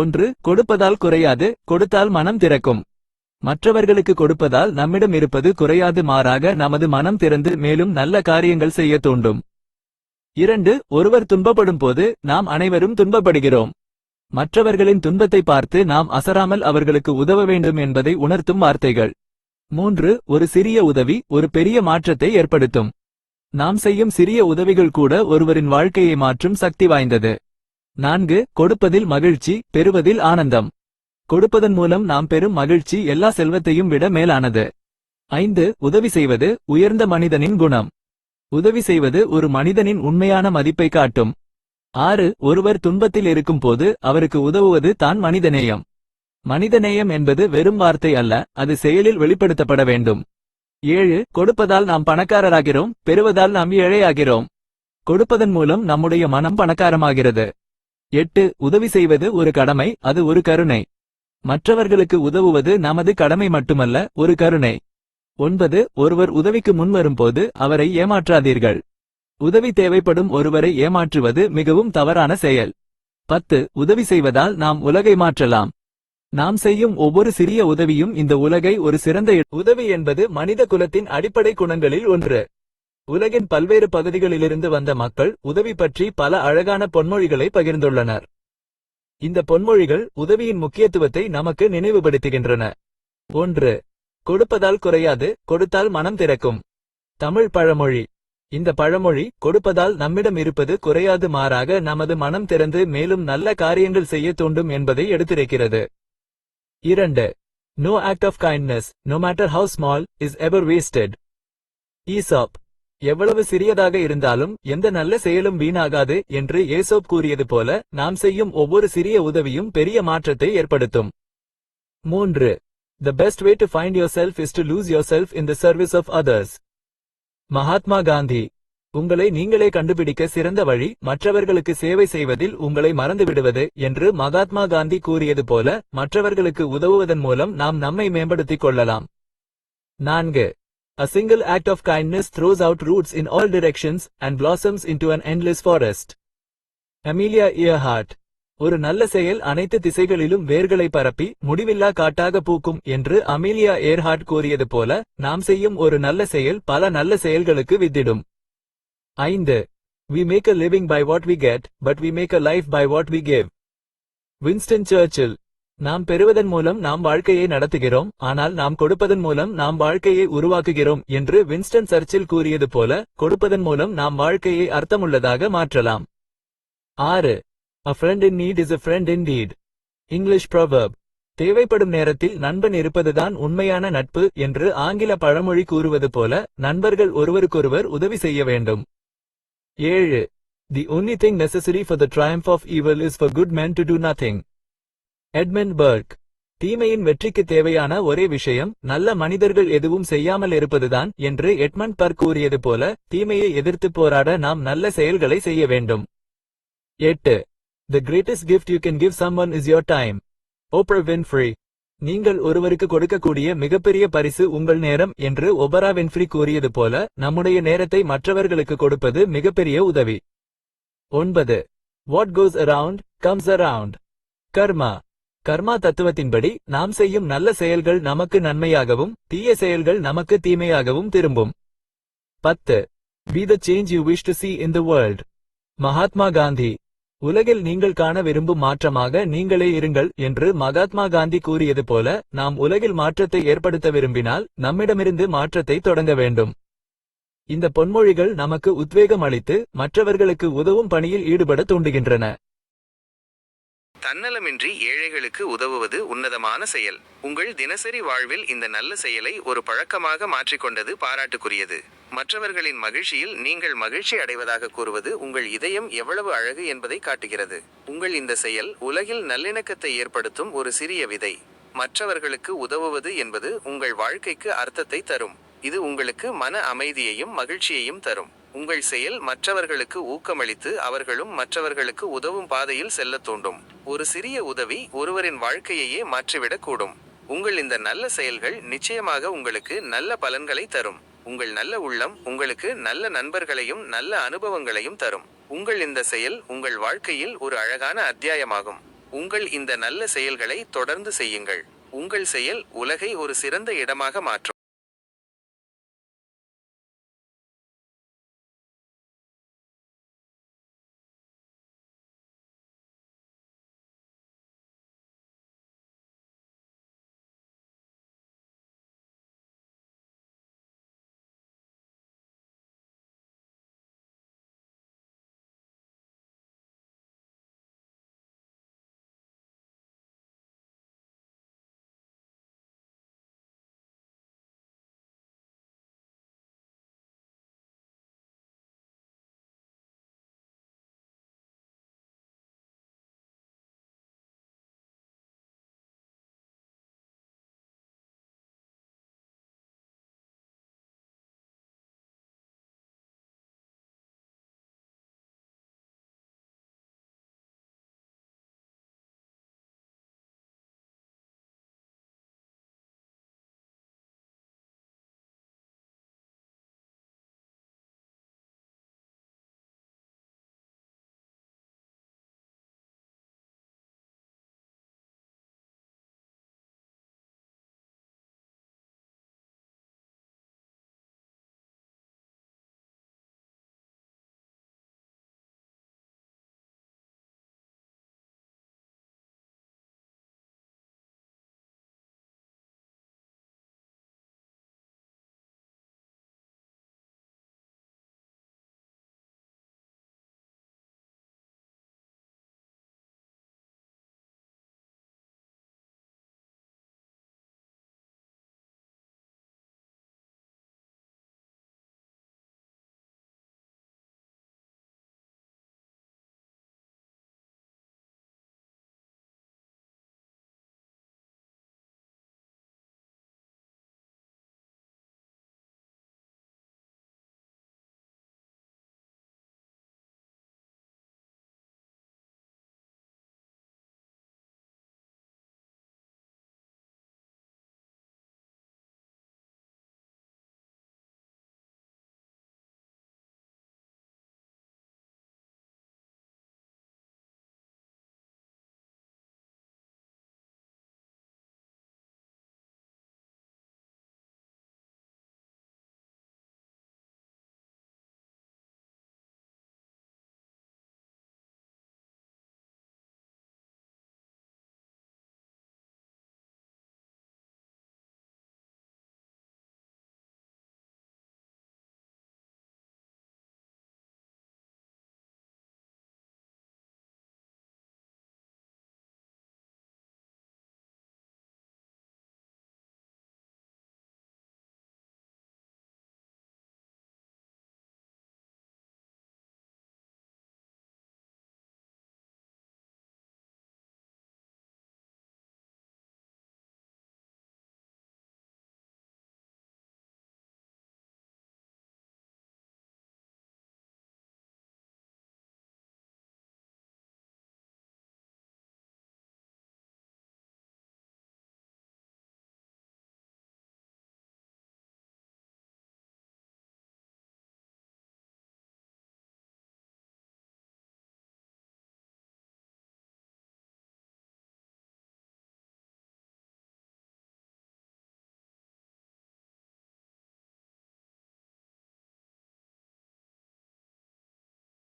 ஒன்று கொடுப்பதால் குறையாது கொடுத்தால் மனம் திறக்கும். மற்றவர்களுக்கு கொடுப்பதால் நம்மிடம் இருப்பது குறையாது மாறாக நமது மனம் திறந்து மேலும் நல்ல காரியங்கள் செய்ய தூண்டும். இரண்டு ஒருவர் துன்பப்படும் போது நாம் அனைவரும் துன்பப்படுகிறோம். மற்றவர்களின் துன்பத்தை பார்த்து நாம் அசராமல் அவர்களுக்கு உதவ வேண்டும் என்பதை உணர்த்தும் வார்த்தைகள். மூன்று ஒரு சிறிய உதவி ஒரு பெரிய மாற்றத்தை ஏற்படுத்தும். நாம் செய்யும் சிறிய உதவிகள் கூட ஒருவரின் வாழ்க்கையை மாற்றும் சக்தி வாய்ந்தது. நான்கு கொடுப்பதில் மகிழ்ச்சி பெறுவதில் ஆனந்தம். கொடுப்பதன் மூலம் நாம் பெறும் மகிழ்ச்சி எல்லா செல்வத்தையும் விட மேலானது. ஐந்து உதவி செய்வது உயர்ந்த மனிதனின் குணம். உதவி செய்வது ஒரு மனிதனின் உண்மையான மதிப்பை காட்டும். ஆறு ஒருவர் துன்பத்தில் இருக்கும் போது அவருக்கு உதவுவது தான் மனிதநேயம். மனிதநேயம் என்பது வெறும் வார்த்தை அல்ல அது செயலில் வெளிப்படுத்தப்பட வேண்டும். ஏழு கொடுப்பதால் நாம் பணக்காரராகிறோம் பெறுவதால் நாம் ஏழையாகிறோம். கொடுப்பதன் மூலம் நம்முடைய மனம் பணக்காரமாகிறது. எட்டு உதவி செய்வது ஒரு கடமை அது ஒரு கருணை. மற்றவர்களுக்கு உதவுவது நமது கடமை மட்டுமல்ல ஒரு கருணை. ஒன்பது ஒருவர் உதவிக்கு முன்வரும்போது அவரை ஏமாற்றாதீர்கள். உதவி தேவைப்படும் ஒருவரை ஏமாற்றுவது மிகவும் தவறான செயல். பத்து உதவி செய்வதால் நாம் உலகை மாற்றலாம். நாம் செய்யும் ஒவ்வொரு சிறிய உதவியும் இந்த உலகை ஒரு சிறந்த உதவி என்பது மனித குலத்தின் அடிப்படை குணங்களில் ஒன்று. உலகின் பல்வேறு பகுதிகளிலிருந்து வந்த மக்கள் உதவி பற்றி பல அழகான பொன்மொழிகளை பகிர்ந்துள்ளனர். இந்த பொன்மொழிகள் உதவியின் முக்கியத்துவத்தை நமக்கு நினைவுபடுத்துகின்றன. ஒன்று கொடுப்பதால் குறையாது கொடுத்தால் மனம் திறக்கும். தமிழ் பழமொழி. இந்த பழமொழி கொடுப்பதால் நம்மிடம் இருப்பது குறையாது மாறாக நமது மனம் திறந்து மேலும் நல்ல காரியங்கள் செய்ய தூண்டும் என்பதை எடுத்துரைக்கிறது. இரண்டு no act of kindness no matter how small is ever wasted Aesop எவ்வளவு சிறியதாக இருந்தாலும் எந்த நல்ல செயலும் வீணாகாது என்று ஏசோப் கூறியது போல நாம் செய்யும் ஒவ்வொரு சிறிய உதவியும் பெரிய மாற்றத்தை ஏற்படுத்தும். மூன்று. The best way to find yourself is to lose yourself in the service of others Mahatma Gandhi உங்களை நீங்களே கண்டுபிடிக்க சிறந்த வழி மற்றவர்களுக்கு சேவை செய்வதில் உங்களை மறந்துவிடுவது என்று மகாத்மா காந்தி கூறியது போல மற்றவர்களுக்கு உதவுவதன் மூலம் நாம் நம்மை மேம்படுத்திக் கொள்ளலாம். நான்கு. A single act of kindness throws out roots in all directions and blossoms into an endless forest. Amelia Earhart ஒரு நல்ல செயல் அனைத்து திசைகளிலும் வேர்களை பரப்பி முடிவில்லா காட்டாக பூக்கும் என்று அமிலியா ஏர்ஹார்ட் கூறியது போல நாம் செய்யும் ஒரு நல்ல செயல் பல நல்ல செயல்களுக்கு வித்திடும் ஐந்து we make a living by what we get but we make a life by what we give Winston Churchill நாம் பெறுவதன் மூலம் நாம் வாழ்க்கையை நடத்துகிறோம் ஆனால் நாம் கொடுப்பதன் மூலம் நாம் வாழ்க்கையை உருவாக்குகிறோம் என்று வின்ஸ்டன் சர்ச்சில் கூறியது போல கொடுப்பதன் மூலம் நாம் வாழ்க்கையை அர்த்தமுள்ளதாக மாற்றலாம். ஆறு. A friend in need is a friend indeed English proverb தேவைப்படும் நேரத்தில் நண்பன் இருப்பதுதான் உண்மையான நட்பு என்று ஆங்கில பழமொழி கூறுவது போல நண்பர்கள் ஒருவருக்கொருவர் உதவி செய்ய வேண்டும். ஏழு. The only thing necessary for the triumph of evil is for good men to do nothing Edmund Burke. தீமையின் வெற்றிக்கு தேவையான ஒரே விஷயம் நல்ல மனிதர்கள் எதுவும் செய்யாமல் இருப்பதுதான் என்று எட்மண்ட் பர்க் கூறியது போல தீமையை எதிர்த்து போராட நாம் நல்ல செயல்களை செய்ய வேண்டும். எட்டு. The greatest gift you can give someone is your time Oprah Winfrey நீங்கள் ஒருவருக்கு கொடுக்கக்கூடிய மிகப்பெரிய பரிசு உங்கள் நேரம் என்று ஒபரா வின்ஃப்ரி கூறியது போல நம்முடைய நேரத்தை மற்றவர்களுக்கு கொடுப்பது மிகப்பெரிய உதவி. ஒன்பது. What goes around comes around karma. கர்மா தத்துவத்தின்படி நாம் செய்யும் நல்ல செயல்கள் நமக்கு நன்மையாகவும் தீய செயல்கள் நமக்கு தீமையாகவும் திரும்பும். பத்து. Be the change you wish to see in the world Mahatma Gandhi. உலகில் நீங்கள் காண விரும்பும் மாற்றமாக நீங்களே இருங்கள் என்று மகாத்மா காந்தி கூறியது போல நாம் உலகில் மாற்றத்தை ஏற்படுத்த விரும்பினால் நம்மிடமிருந்து மாற்றத்தை தொடங்க வேண்டும். இந்த பொன்மொழிகள் நமக்கு உத்வேகம் அளித்து மற்றவர்களுக்கு உதவும் பணியில் ஈடுபட தூண்டுகின்றன. தன்னலமின்றி ஏழைகளுக்கு உதவுவது உன்னதமான செயல். உங்கள் தினசரி வாழ்வில் இந்த நல்ல செயலை ஒரு பழக்கமாக மாற்றிக்கொண்டது பாராட்டுக்குரியது. மற்றவர்களின் மகிழ்ச்சியில் நீங்கள் மகிழ்ச்சி அடைவதாக கூறுவது உங்கள் இதயம் எவ்வளவு அழகு என்பதை காட்டுகிறது. உங்கள் இந்த செயல் உலகில் நல்லிணக்கத்தை ஏற்படுத்தும் ஒரு சிறிய விதை. மற்றவர்களுக்கு உதவுவது என்பது உங்கள் வாழ்க்கைக்கு அர்த்தத்தை தரும். இது உங்களுக்கு மன அமைதியையும் மகிழ்ச்சியையும் தரும். உங்கள் செயல் மற்றவர்களுக்கு ஊக்கமளித்து அவர்களும் மற்றவர்களுக்கு உதவும் பாதையில் செல்ல தூண்டும். ஒரு சிறிய உதவி ஒருவரின் வாழ்க்கையையே மாற்றிவிடக்கூடும். உங்கள் இந்த நல்ல செயல்கள் நிச்சயமாக உங்களுக்கு நல்ல பலன்களை தரும். உங்கள் நல்ல உள்ளம் உங்களுக்கு நல்ல நண்பர்களையும் நல்ல அனுபவங்களையும் தரும். உங்கள் இந்த செயல் உங்கள் வாழ்க்கையில் ஒரு அழகான அத்தியாயமாகும். உங்கள் இந்த நல்ல செயல்களை தொடர்ந்து செய்யுங்கள். உங்கள் செயல் உலகை ஒரு சிறந்த இடமாக மாற்றும்.